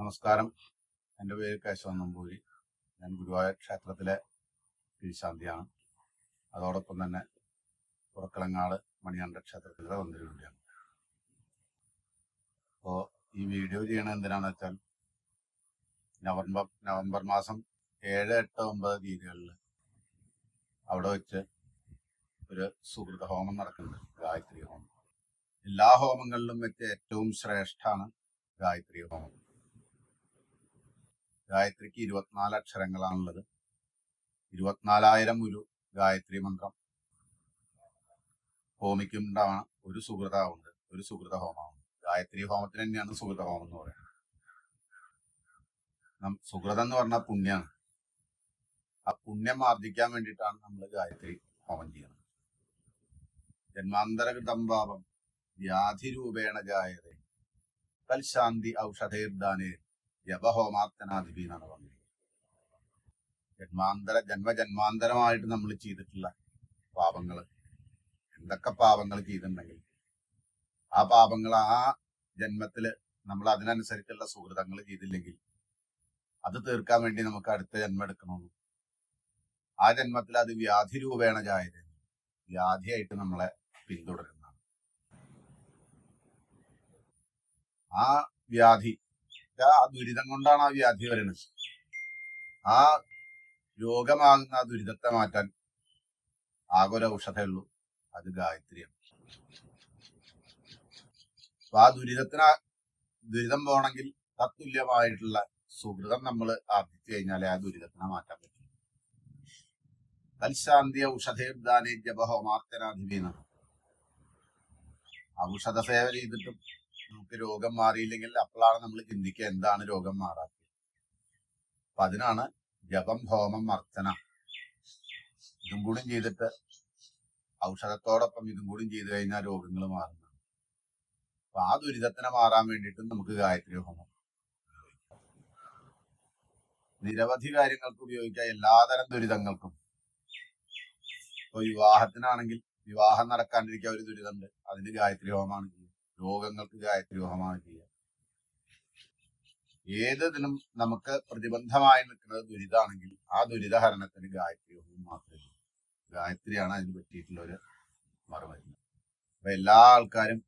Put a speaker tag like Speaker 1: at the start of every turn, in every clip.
Speaker 1: നമസ്കാരം. എന്റെ പേര് കേശവൻ നമ്പൂരി. ഞാൻ ഗുരുവായൂർ ക്ഷേത്രത്തിലെ തിരിശാന്തിയാണ് അതോടൊപ്പം തന്നെ പുറക്കളങ്ങാട് മണിയാണ്ട ക്ഷേത്രത്തിലെ മന്ത്രി കൂടിയാണ് അപ്പോൾ ഈ വീഡിയോ ചെയ്യണത് എന്തിനാണെന്ന് വെച്ചാൽ നവംബർ നവംബർ മാസം ഏഴ് എട്ട് ഒമ്പത് തീയതികളിൽ അവിടെ വെച്ച് ഒരു സുഹൃത ഹോമം നടക്കുന്നുണ്ട് ഗായത്രി ഹോമം. എല്ലാ ഹോമങ്ങളിലും വെച്ച് ഏറ്റവും ശ്രേഷ്ഠാണ് ഗായത്രി ഹോമം. ഗായത്രിക്ക് ഇരുപത്തിനാല് അക്ഷരങ്ങളാണുള്ളത്. ഇരുപത്തിനാലായിരം ഒരു ഗായത്രി മന്ത്രം. ഹോമിക്കുണ്ടാവണം ഒരു സുഹൃതാവുണ്ട് ഒരു സുഹൃത ഹോമമാണ് ഗായത്രി ഹോമത്തിന് തന്നെയാണ് സുഹൃത ഹോമം എന്ന് പറയുന്നത്. സുഹൃതം എന്ന് പറഞ്ഞാൽ പുണ്യാണ്. ആ പുണ്യം ആർജിക്കാൻ വേണ്ടിയിട്ടാണ് നമ്മൾ ഗായത്രി ഹോമം ചെയ്യുന്നത്. ജന്മാന്തരകൃതം പാപം വ്യാധിരൂപേണ ജായതേ തൽശാന്തി ഔഷധേർദാനേ ജപഹോമാർത്തനാധിപി എന്നാണ് പറഞ്ഞത് ജന്മാന്തര ജന്മജന്മാന്തരമായിട്ട് നമ്മൾ ചെയ്തിട്ടുള്ള പാപങ്ങൾ എന്തൊക്കെ പാപങ്ങൾ ചെയ്തിട്ടുണ്ടെങ്കിൽ ആ പാപങ്ങൾ ആ ജന്മത്തിൽ നമ്മൾ അതിനനുസരിച്ചുള്ള സുഹൃതങ്ങൾ ചെയ്തില്ലെങ്കിൽ അത് തീർക്കാൻ വേണ്ടി നമുക്ക് അടുത്ത ജന്മം എടുക്കണമെന്ന് ആ ജന്മത്തിൽ അത് വ്യാധി രൂപേണ ജായത് വ്യാധിയായിട്ട് നമ്മളെ പിന്തുടരുന്നതാണ്. ആ വ്യാധി ആ ദുരിതം കൊണ്ടാണ് ആ വ്യാധി വരുന്നത്. ആ രോഗമാകുന്ന ആ ദുരിതത്തെ മാറ്റാൻ ആകെ ഒരു ഔഷധമേ ഉള്ളൂ. അത് ഗായത്രിയാണ്. അപ്പൊ ആ ദുരിതത്തിന് ദുരിതം പോകണമെങ്കിൽ തത്തുല്യമായിട്ടുള്ള സുഹൃതം നമ്മൾ ആർജിച്ചു കഴിഞ്ഞാലേ ആ ദുരിതത്തിനെ മാറ്റാൻ പറ്റും. തൽശാന്തി ഔഷധേർദാനെ ജപഹോമാർത്തനാധിപീനാണ് ഔഷധ സേവ ചെയ്തിട്ടും നമുക്ക് രോഗം മാറിയില്ലെങ്കിൽ അപ്പോഴാണ് നമ്മൾ ചിന്തിക്കുക എന്താണ് രോഗം മാറാത്തത്. അപ്പൊ അതിനാണ് ജപം ഹോമം അർച്ചന. ഇതും കൂടി ചെയ്തിട്ട് ഔഷധത്തോടൊപ്പം ഇതും കൂടി ചെയ്തു കഴിഞ്ഞാൽ രോഗങ്ങൾ മാറുന്നതാണ്. അപ്പൊ ആ ദുരിതത്തിനെ മാറാൻ വേണ്ടിയിട്ട് നമുക്ക് ഗായത്രി ഹോമം നിരവധി കാര്യങ്ങൾക്ക് ഉപയോഗിക്കാം. എല്ലാതരം ദുരിതങ്ങൾക്കും. ഇപ്പൊ വിവാഹത്തിനാണെങ്കിൽ വിവാഹം നടക്കാണ്ടിരിക്കാൻ ഒരു ദുരിതമുണ്ട്. അതിന് ഗായത്രി ഹോമമാണ്. രോഗങ്ങൾക്ക് ഗായത്രി ഹോമമാണ് ചെയ്യുക ഏതിനും നമുക്ക് പ്രതിബന്ധമായി നിൽക്കുന്നത് ദുരിതാണെങ്കിൽ ആ ദുരിതഹരണത്തിന് ഗായത്രി ഹോമം മാത്രമേ ഗായത്രിയാണ് അതിന് പറ്റിയിട്ടുള്ള ഒരു മറുമരുന്ന് അപ്പൊ എല്ലാ ആൾക്കാരും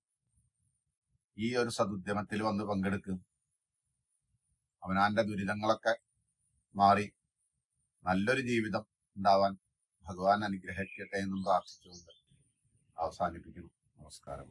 Speaker 1: ഈ ഒരു സദുദ്യമത്തിൽ വന്ന് പങ്കെടുക്കും. അവനാന്റെ ദുരിതങ്ങളൊക്കെ മാറി നല്ലൊരു ജീവിതം ഉണ്ടാവാൻ ഭഗവാൻ അനുഗ്രഹിക്കട്ടെ എന്നും പ്രാർത്ഥിച്ചുകൊണ്ട് അവസാനിപ്പിക്കുന്നു. നമസ്കാരം.